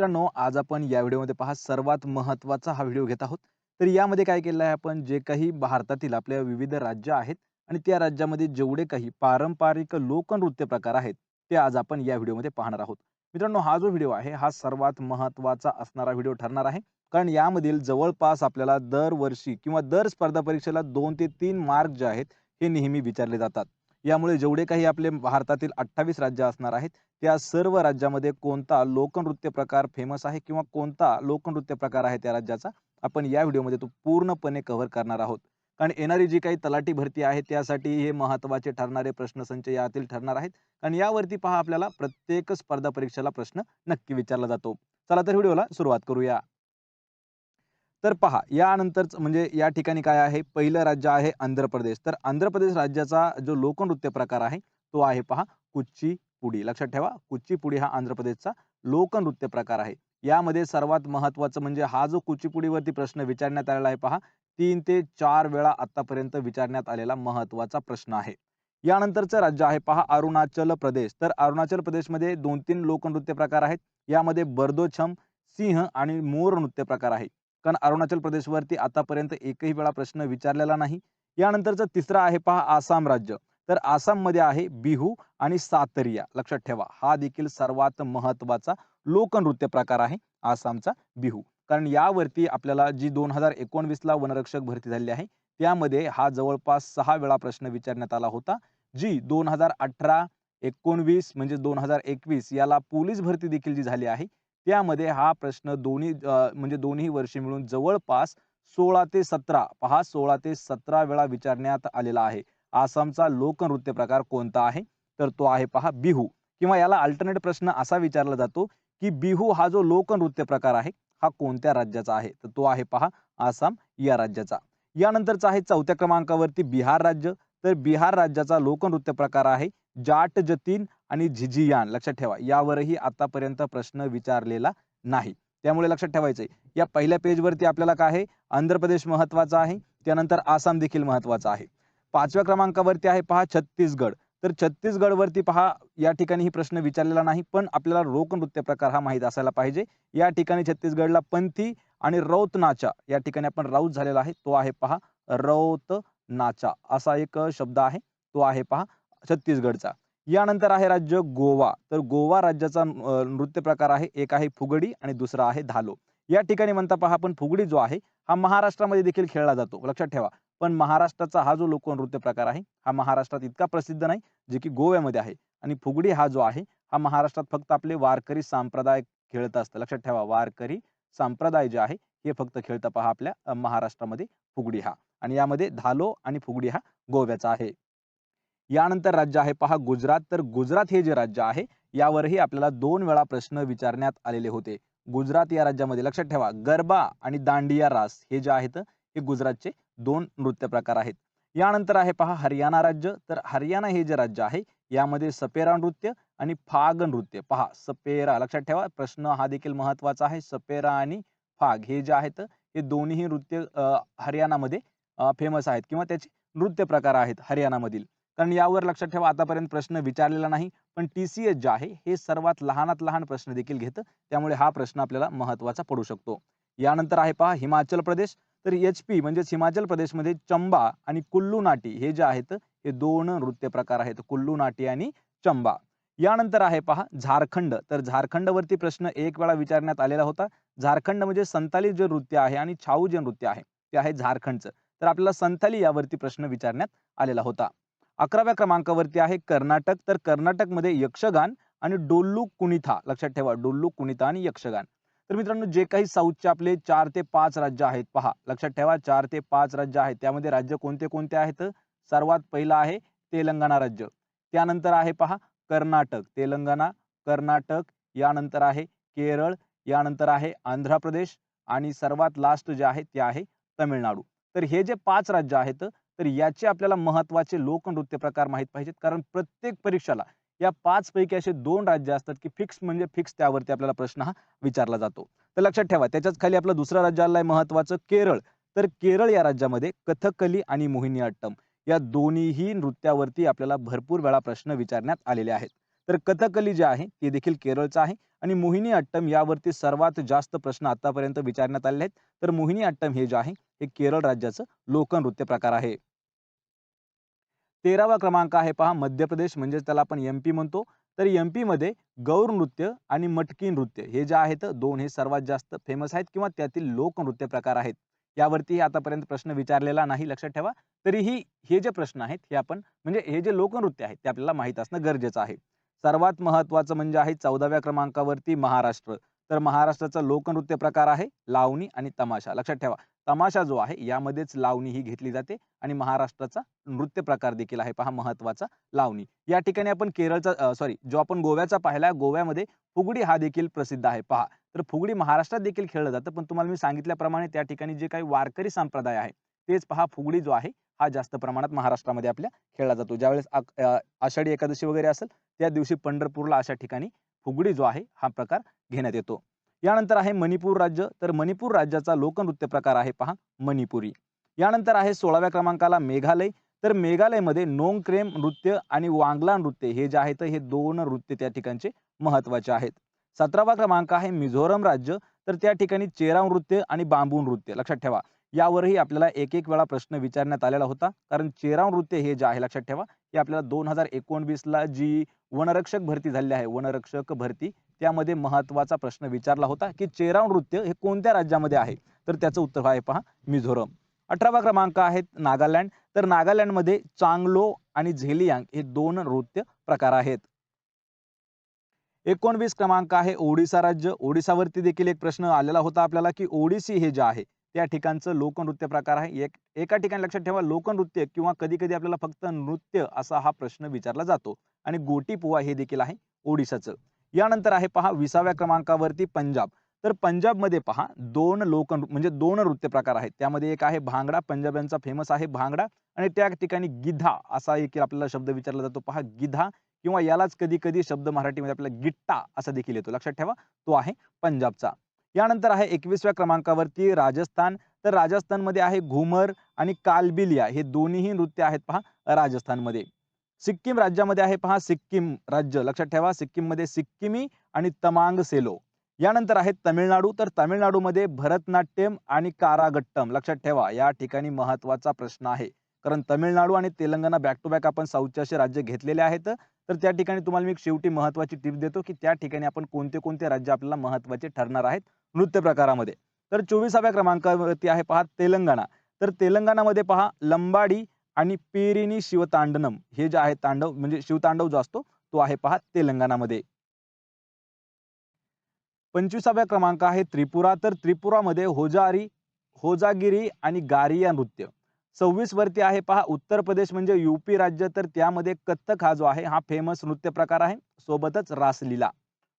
मित्रांनो आज आपण या व्हिडिओमध्ये पहा सर्वात महत्त्वाचा हा व्हिडिओ घेत आहोत. तर यामध्ये काय केलं आहे आपण जे काही भारतातील आपल्या विविध राज्य आहेत आणि त्या राज्यामध्ये जेवढे काही पारंपरिक लोकनृत्य प्रकार आहेत ते आज आपण या व्हिडिओमध्ये पाहणार आहोत. मित्रांनो हा जो व्हिडिओ आहे हा सर्वात महत्त्वाचा असणारा व्हिडिओ ठरणार आहे. कारण यामधील जवळपास आपल्याला दरवर्षी किंवा दर स्पर्धा परीक्षेला दोन ते तीन मार्क जे आहेत हे नेहमी विचारले जातात. यामुळे जेवढे काही आपले भारतातील अठ्ठावीस राज्य असणार आहेत त्या सर्व राज्यामध्ये कोणता लोकनृत्य प्रकार फेमस आहे किंवा कोणता लोकनृत्य प्रकार आहे त्या राज्याचा आपण या व्हिडिओमध्ये तो पूर्णपणे कव्हर करणार आहोत. कारण येणारी जी काही तलाठी भरती आहे त्यासाठी हे महत्त्वाचे ठरणारे प्रश्नसंच यातील ठरणार आहेत. कारण यावरती पहा आपल्याला प्रत्येक स्पर्धा परीक्षेला प्रश्न नक्की विचारला जातो. चला तर व्हिडिओला सुरुवात करूया. तर पहा यानंतरच म्हणजे या ठिकाणी काय आहे? पहिलं राज्य आहे आंध्र प्रदेश. तर आंध्र प्रदेश राज्याचा जो लोकनृत्य प्रकार आहे तो आहे पहा कुच्चीपुडी. लक्षात ठेवा कुच्चीपुडी हा आंध्र प्रदेशचा लोकनृत्य प्रकार आहे. यामध्ये सर्वात महत्वाचं म्हणजे हा जो कुचीपुडीवरती प्रश्न विचारण्यात आलेला आहे पहा तीन ते चार वेळा आतापर्यंत विचारण्यात आलेला महत्त्वाचा प्रश्न आहे. यानंतरचं राज्य आहे पहा अरुणाचल प्रदेश. तर अरुणाचल प्रदेशमध्ये दोन तीन लोकनृत्य प्रकार आहेत. यामध्ये बर्दोछम सिंह आणि मोर नृत्य प्रकार आहे. कारण अरुणाचल प्रदेशवरती आतापर्यंत एकही वेळा प्रश्न विचारलेला नाही. यानंतरचं तिसरं आहे पहा आसाम राज्य. तर आसाममध्ये आहे बिहू आणि सातरिया. लक्षात ठेवा हा देखील सर्वात महत्त्वाचा लोकनृत्य प्रकार आहे आसामचा बिहू. कारण यावरती आपल्याला जी दोन हजार एकोणवीसला वनरक्षक भरती झाली आहे त्यामध्ये हा जवळपास सहा वेळा प्रश्न विचारण्यात आला होता. जी दोन हजार अठरा एकोणवीस म्हणजे दोन हजार एकवीस याला पोलीस भरती देखील जी झाली आहे त्यामध्ये हा प्रश्न दोन्ही म्हणजे दोन्ही वर्षी मिळून जवळपास सोळा ते सतरा पहा सोळा ते सतरा वेळा विचारण्यात आलेला आहे. आसामचा लोकनृत्य प्रकार कोणता आहे? तर तो आहे पहा बिहू. किंवा याला अल्टरनेट प्रश्न असा विचारला जातो की बिहू हा जो लोकनृत्य प्रकार आहे हा कोणत्या राज्याचा आहे? तर तो आहे पहा आसाम या राज्याचा. यानंतरचा आहे चौथ्या क्रमांकावरती बिहार राज्य. तर बिहार राज्याचा लोकनृत्य प्रकार आहे जाट जतीन आणि झिझियान लक्षात ठेवा यावरही आतापर्यंत प्रश्न विचारलेला नाही. त्यामुळे लक्षात ठेवायचं या पहिल्या पेजवरती आपल्याला काय आहे? आंध्र प्रदेश महत्त्वाचा आहे. त्यानंतर आसाम देखील महत्त्वाचा आहे. पाचव्या क्रमांकावरती आहे पहा छत्तीसगड. तर छत्तीसगडवरती पहा या ठिकाणी ही प्रश्न विचारलेला नाही पण आपल्याला रोक नृत्य प्रकार हा माहीत असायला पाहिजे. या ठिकाणी छत्तीसगडला पंथी आणि रौत नाचा या ठिकाणी आपण राऊत झालेला आहे तो आहे पहा रौत नाचा असा एक शब्द आहे तो आहे पहा छत्तीसगडचा. यानंतर आहे राज्य गोवा. तर गोवा राज्याचा नृत्य प्रकार आहे एक आहे फुगडी आणि दुसरा आहे धालो. या ठिकाणी म्हणता पहा आपण फुगडी जो आहे हा महाराष्ट्रामध्ये देखील खेळला जातो. लक्षात ठेवा. पण महाराष्ट्राचा हा जो लोकनृत्य प्रकार आहे हा महाराष्ट्रात इतका प्रसिद्ध नाही जे की गोव्यामध्ये आहे. आणि फुगडी हा जो आहे हा महाराष्ट्रात फक्त आपले वारकरी संप्रदाय खेळत असतं. लक्षात ठेवा वारकरी संप्रदाय जे आहे हे फक्त खेळतं पहा आपल्या महाराष्ट्रामध्ये फुगडी हा. आणि यामध्ये धालो आणि फुगडी हा गोव्याचा आहे. यानंतर राज्य आहे. पहा गुजरात. तर गुजरात हे जे राज्य आहे यावरही आपल्याला दोन वेळा प्रश्न विचारण्यात आलेले होते. गुजरात या राज्यामध्ये लक्षात ठेवा गरबा आणि दांडिया रास हे जे आहेत हे गुजरातचे दोन नृत्य प्रकार आहेत. यानंतर आहे पहा हरियाणा राज्य. तर हरियाणा हे जे राज्य आहे यामध्ये सपेरा नृत्य आणि फाग नृत्य. पहा सपेरा लक्षात ठेवा प्रश्न हा देखील महत्त्वाचा आहे. सपेरा आणि फाग हे जे आहेत हे दोन्ही नृत्य हरियाणामध्ये फेमस आहेत किंवा त्याचे नृत्य प्रकार आहेत हरियाणामधील. कारण यावर लक्षात ठेवा आतापर्यंत प्रश्न विचारलेला नाही पण टी सी एस जे आहे हे सर्वात लहानात लहान प्रश्न देखील घेतं. त्यामुळे हा प्रश्न आपल्याला महत्त्वाचा पडू शकतो. यानंतर आहे पहा हिमाचल प्रदेश. तर एच पी म्हणजेच हिमाचल प्रदेशमध्ये चंबा आणि कुल्लू नाटी हे जे आहेत हे दोन नृत्य प्रकार आहेत कुल्लू नाटी आणि चंबा. यानंतर आहे पहा झारखंड. तर झारखंडवरती प्रश्न एक वेळा विचारण्यात आलेला होता. झारखंड म्हणजे संताली जे नृत्य आहे आणि छाऊ जे नृत्य आहे ते आहे झारखंडचं. तर आपल्याला संथाली यावरती प्रश्न विचारण्यात आलेला होता. अकराव्या क्रमांकावरती आहे कर्नाटक. तर कर्नाटकमध्ये यक्षगान आणि डोल्लू कुणिथा लक्षात ठेवा डोल्लू कुणिथा आणि यक्षगान. तर मित्रांनो जे काही साऊथचे आपले चार ते पाच राज्य आहेत पहा. लक्षात ठेवा चार ते पाच राज्य आहेत. त्यामध्ये राज्य कोणते कोणते आहेत? सर्वात पहिलं आहे तेलंगणा राज्य. त्यानंतर आहे पहा कर्नाटक. तेलंगणा कर्नाटक यानंतर आहे केरळ यानंतर आहे आंध्र प्रदेश आणि सर्वात लास्ट जे आहे ते आहे तमिळनाडू. तर हे जे पाच राज्य आहेत तर याचे आपल्याला महत्त्वाचे लोकनृत्य प्रकार माहीत पाहिजेत. कारण प्रत्येक परीक्षाला या पाच पैकी असे दोन राज्य असतात की फिक्स म्हणजे फिक्स त्यावरती आपल्याला प्रश्न हा विचारला जातो. तर लक्षात ठेवा त्याच्याच खाली आपलं दुसरं राज्य आलं आहे महत्वाचं केरळ. तर केरळ या राज्यामध्ये कथकली आणि मोहिनी अट्टम या दोन्हीही नृत्यावरती आपल्याला भरपूर वेळा प्रश्न विचारण्यात आलेले आहेत. तर कथकली जे आहे ते देखील केरळचं आहे आणि मोहिनी अट्टम यावरती सर्वात जास्त प्रश्न आतापर्यंत विचारण्यात आलेले आहेत. तर मोहिनी अट्टम हे जे आहे हे केरळ राज्याचं लोकनृत्य प्रकार आहे. तेरावा क्रमांक आहे पहा मध्य प्रदेश म्हणजेच त्याला आपण एम पी म्हणतो. तर एम पीमध्ये गौर नृत्य आणि मटकी नृत्य हे जे आहेत दोन हे सर्वात जास्त फेमस आहेत किंवा त्यातील लोकनृत्य प्रकार आहेत. यावरती आतापर्यंत प्रश्न विचारलेला नाही लक्षात ठेवा. तरीही हे जे प्रश्न आहेत हे आपण म्हणजे हे जे लोकनृत्य आहेत ते आपल्याला माहीत असणं गरजेचं आहे. सर्वात महत्वाचं म्हणजे आहे चौदाव्या क्रमांकावरती महाराष्ट्र. तर महाराष्ट्राचा लोकनृत्य प्रकार आहे लावणी आणि तमाशा. लक्षात ठेवा तमाशा जो आहे यामध्येच लावणी ही घेतली जाते आणि महाराष्ट्राचा नृत्य प्रकार देखील आहे. पहा महत्त्वाचा लावणी. या ठिकाणी आपण केरळचा सॉरी जो आपण गोव्याचा पाहिला गोव्यामध्ये फुगडी हा देखील प्रसिद्ध आहे. पहा तर फुगडी महाराष्ट्रात देखील खेळलं जातं पण तुम्हाला मी सांगितल्याप्रमाणे त्या ठिकाणी जे काही वारकरी संप्रदाय आहे तेच पहा फुगडी जो आहे हा जास्त प्रमाणात महाराष्ट्रामध्ये आपल्या खेळला जातो. ज्यावेळेस आषाढी एकादशी वगैरे असेल त्या दिवशी पंढरपूरला अशा ठिकाणी फुगडी जो आहे हा प्रकार घेण्यात येतो. यानंतर आहे मणिपूर राज्य. तर मणिपूर राज्याचा लोकनृत्य प्रकार आहे पहा मणिपुरी. यानंतर आहे सोळाव्या क्रमांकाला मेघालय. तर मेघालयमध्ये नोंगक्रेम नृत्य आणि वांगला नृत्य हे जे आहेत हे दोन नृत्य त्या ठिकाणचे महत्त्वाचे आहेत. सतरावा क्रमांक आहे मिझोरम राज्य. तर त्या ठिकाणी चेराव नृत्य आणि बांबू नृत्य. लक्षात ठेवा. यावरही आपल्याला एक एक वेळा प्रश्न विचारण्यात आलेला होता. कारण चेराव नृत्य हे जे आहे लक्षात ठेवा हे आपल्याला दोन हजार एकोणवीसला जी वनरक्षक भरती झाली आहे वनरक्षक भरती त्यामध्ये महत्त्वाचा प्रश्न विचारला होता की चेराव नृत्य हे कोणत्या राज्यामध्ये आहे? तर त्याचं उत्तर आहे पहा मिझोरम. अठरावा क्रमांक आहे नागालँड. तर नागालँडमध्ये चांगलो आणि झेलियांग हे दोन नृत्य प्रकार आहेत. एकोणवीस क्रमांक आहे ओडिसा राज्य. ओडिसावरती देखील एक प्रश्न आलेला होता आपल्याला की ओडिसी हे जे आहे त्या ठिकाणचं लोकनृत्य प्रकार आहे. एक एका ठिकाणी लक्षात ठेवा लोकनृत्य किंवा कधी कधी आपल्याला फक्त नृत्य असा हा प्रश्न विचारला जातो. आणि गोटी पोवा हे देखील आहे ओडिशाचं यानंतर आहे पहा विसाव्या क्रमांकावरती पंजाब. तर पंजाबमध्ये पहा दोन लोक म्हणजे दोन नृत्य प्रकार आहेत. त्यामध्ये एक आहे भांगडा पंजाब यांचा फेमस आहे भांगडा. आणि त्या ठिकाणी गिधा असा एक आपल्याला शब्द विचारला जातो. पहा गिधा किंवा यालाच कधी कधी शब्द मराठीमध्ये आपल्याला गिट्टा असा देखील येतो. लक्षात ठेवा तो आहे पंजाबचा. यानंतर आहे एकवीसव्या क्रमांकावरती राजस्थान. तर राजस्थानमध्ये आहे घुमर आणि कालबिलिया. हे दोन्हीही नृत्य आहेत पहा राजस्थानमध्ये. सिक्कीम राज्यामध्ये आहे पहा सिक्कीम राज्य. लक्षात ठेवा सिक्कीममध्ये सिक्कीमी आणि तमांग सेलो. यानंतर आहे तमिळनाडू. तर तामिळनाडूमध्ये भरतनाट्यम आणि कारागट्टम. लक्षात ठेवा या ठिकाणी महत्त्वाचा प्रश्न आहे. कारण तमिळनाडू आणि तेलंगणा बॅक टू बॅक आपण साऊथचे असे राज्य घेतलेले आहेत. तर त्या ठिकाणी तुम्हाला मी शेवटी महत्वाची टिप देतो की त्या ठिकाणी आपण कोणते कोणते राज्य आपल्याला महत्त्वाचे ठरणार आहेत नृत्य प्रकारामध्ये. तर चोवीसाव्या क्रमांकावरती आहे पहा तेलंगणा. तर तेलंगणामध्ये पहा लंबाडी आणि पेरिनी शिवतांडनम हे जे आहे तांडव म्हणजे शिवतांडव जो असतो तो आहे पहा तेलंगणामध्ये. पंचवीसाव्या क्रमांक आहे त्रिपुरा. तर त्रिपुरामध्ये होजारी होजागिरी आणि गारिया नृत्य. सव्वीस वरती आहे. पहा उत्तर प्रदेश म्हणजे युपी राज्य तर त्यामध्ये कथ्थक हा जो आहे हा फेमस नृत्य प्रकार आहे. सोबतच रासलीला.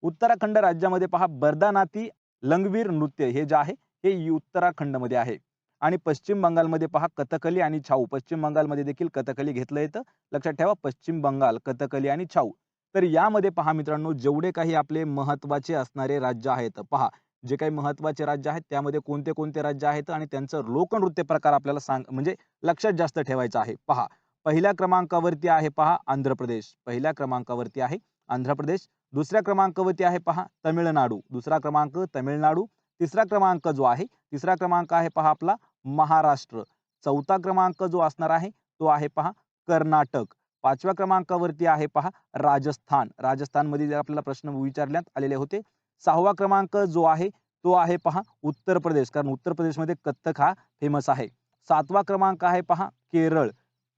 उत्तराखंड राज्यामध्ये पहा बर्दानाती लंगवीर नृत्य हे जे आहे हे उत्तराखंडमध्ये आहे. आणि पश्चिम बंगालमध्ये पहा कथकली आणि छाऊ. पश्चिम बंगालमध्ये देखील कथकली घेतलं येतं. लक्षात ठेवा पश्चिम बंगाल कथकली आणि छाऊ. तर यामध्ये पहा मित्रांनो जेवढे काही आपले महत्त्वाचे असणारे राज्य आहेत पहा जे काही महत्त्वाचे राज्य आहेत त्यामध्ये कोणते कोणते राज्य आहेत आणि त्यांचं लोकनृत्य प्रकार आपल्याला सांग म्हणजे लक्षात जास्त ठेवायचं आहे. पहा पहिल्या क्रमांकावरती आहे पहा आंध्र प्रदेश. पहिल्या क्रमांकावरती आहे आंध्र प्रदेश. दुसऱ्या क्रमांकावरती आहे पहा तमिळनाडू. दुसरा क्रमांक तमिळनाडू. तिसरा क्रमांक जो आहे तिसरा क्रमांक आहे पहा आपला महाराष्ट्र. चौथा क्रमांक जो असणार आहे तो आहे पहा कर्नाटक. पाचव्या क्रमांकावरती आहे पहा राजस्थान. राजस्थानमध्ये जर आपल्याला प्रश्न विचारण्यात आलेले होते सहावा क्रमांक जो आहे तो आहे पहा उत्तर प्रदेश. कारण उत्तर प्रदेशमध्ये कथ्थक हा फेमस आहे. सातवा क्रमांक आहे पहा केरळ.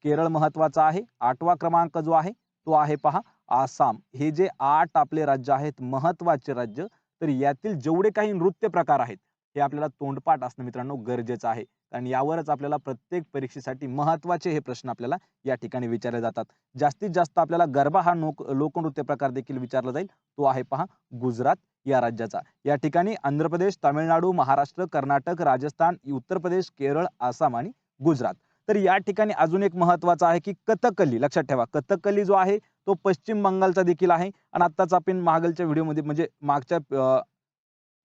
केरळ महत्त्वाचा आहे. आठवा क्रमांक जो आहे तो आहे पहा आसाम. हे जे आठ आपले राज्य आहेत महत्त्वाचे राज्य तर यातील जेवढे काही नृत्य प्रकार आहेत हे आपल्याला तोंडपाठ असणं मित्रांनो गरजेचं आहे. कारण यावरच आपल्याला प्रत्येक परीक्षेसाठी महत्त्वाचे हे प्रश्न आपल्याला या ठिकाणी विचारले जातात. जास्तीत जास्त आपल्याला गरबा हा नोक लोकनृत्य प्रकार देखील विचारला जाईल. तो आहे पहा गुजरात. या राज्याचा. या ठिकाणी आंध्र प्रदेश तामिळनाडू महाराष्ट्र कर्नाटक राजस्थान उत्तर प्रदेश केरळ आसाम आणि गुजरात. तर या ठिकाणी अजून एक महत्त्वाचा आहे की कथकली. लक्षात ठेवा कथकली जो आहे तो पश्चिम बंगालचा देखील आहे. आणि आत्ताच आपण मागलच्या व्हिडिओमध्ये म्हणजे मागच्या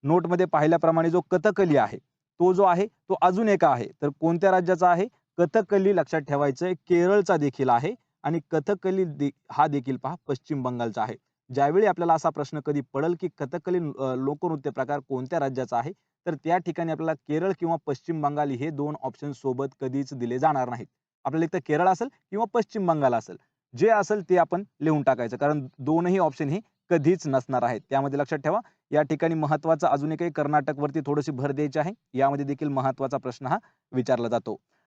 नोटमध्ये पाहिल्याप्रमाणे जो कथकली आहे तो जो आहे तो अजून एक आहे. तर कोणत्या राज्याचा आहे? कथकली लक्षात ठेवायचं केरळचा देखील आहे. आणि कथकली हा देखील पहा पश्चिम बंगालचा आहे. ज्यावेळी आपल्याला असा प्रश्न कधी पडेल की कथकली लोकनृत्य प्रकार कोणत्या राज्याचा आहे तर त्या ठिकाणी आपल्याला केरळ किंवा पश्चिम बंगाल हे दोन ऑप्शन सोबत कधीच दिले जाणार नाहीत. आपल्याला इथं केरळ असेल किंवा पश्चिम बंगाल असेल जे असेल ते आपण लिहून टाकायचं. कारण दोनही ऑप्शन हे कधीच नसणार आहेत. त्यामध्ये लक्षात ठेवा या ठिकाणी महत्त्वाचा अजून एकही कर्नाटकवरती थोडीशी भर द्यायची आहे. यामध्ये देखील महत्त्वाचा प्रश्न हा विचारला जातो.